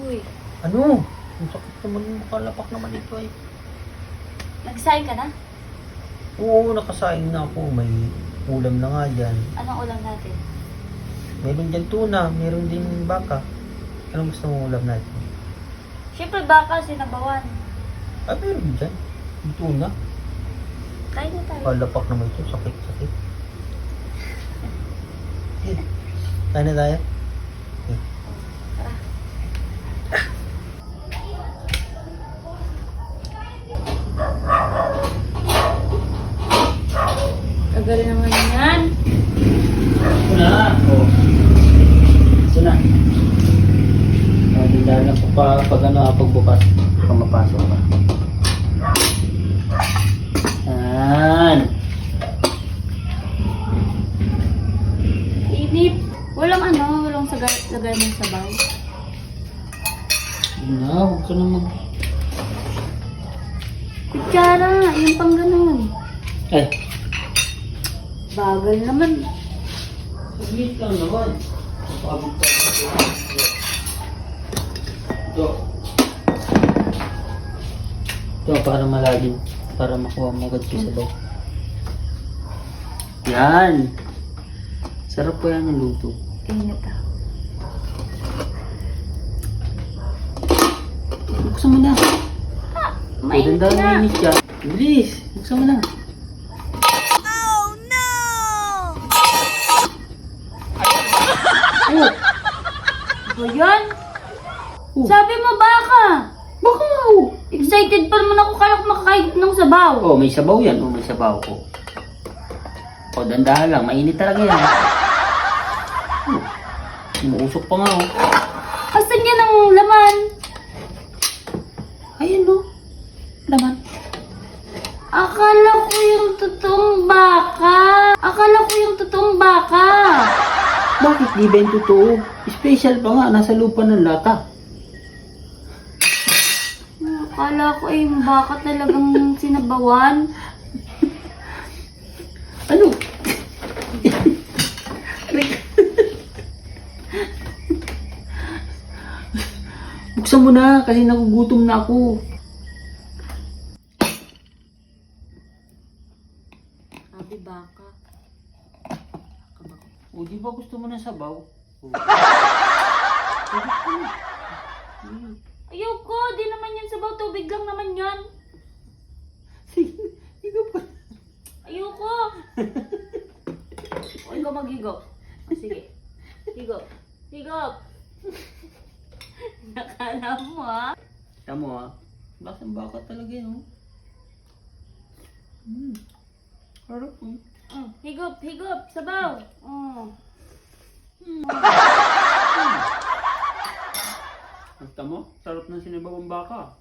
Uy, Ano? Ang sakit naman, makalapak naman ito ay. nagsaing ka na? Oo, nakasaing na ako. May ulam na nga dyan. Anong ulam natin? Meron dyan tuna, meron din baka. Anong gusto mong ulam natin? Siyempre baka, sinabawan. Ah, meron dyan. Yung tuna. Kain na tayo. Kalapak naman ito. Sakit, sakit. Eh, Tayo na tayo. Tagal naman yan. Ito na. Oh. Ito na. Dinala na po pa pag ano, ah, pagbukas. Pag mapasok ka. Yan. Inip. Walang ano, walang sagay, lagay ng sabaw. Yun na, huwag ka na mag... Kutsara, yung pang ganun. Eh, Bagal naman. Saglit lang naman. Pagod pa Ito. Ito, para malalim. Para makuha mo agad yung sabaw. Yan. Sarap po yan ang luto. Init ah. Buksan mo na. Mainit Maganda na. Bilis. Buksan mo na. Ba yan? Oh. Sabi mo baka. Baka oh. Excited pa naman ako kaya ko makakain ng sabaw. Oh, may sabaw yan. Oh, may sabaw ko. Oh, dandahan lang. Mainit talaga yan. Oh. Umuusok pa nga oh. Asan yan ang laman? Ayan no. Laman. Akala ko yung totoong baka. Akala ko yung totoong baka. Bakit di ba yung totoo? Special pa nga. Nasa lupa ng lata. Akala ko yung baka talagang sinabawan. Ano? Buksan mo na kasi nagugutom na ako. Sabi baka. O, di ba gusto mo ng sabaw? O. Ayoko, di naman yan sabaw. Tubig lang naman yan. Sige, ikaw pa. Ayoko. o, ikaw maghigop. O, sige. Higop. Higop. Nakala mo ah. Tama mo ha. Lasang baka talaga yun. oh. Hmm. Harap mo. Mm, higop, higop, sabaw. Mm. Basta mo, sarap ng sinibawang baka.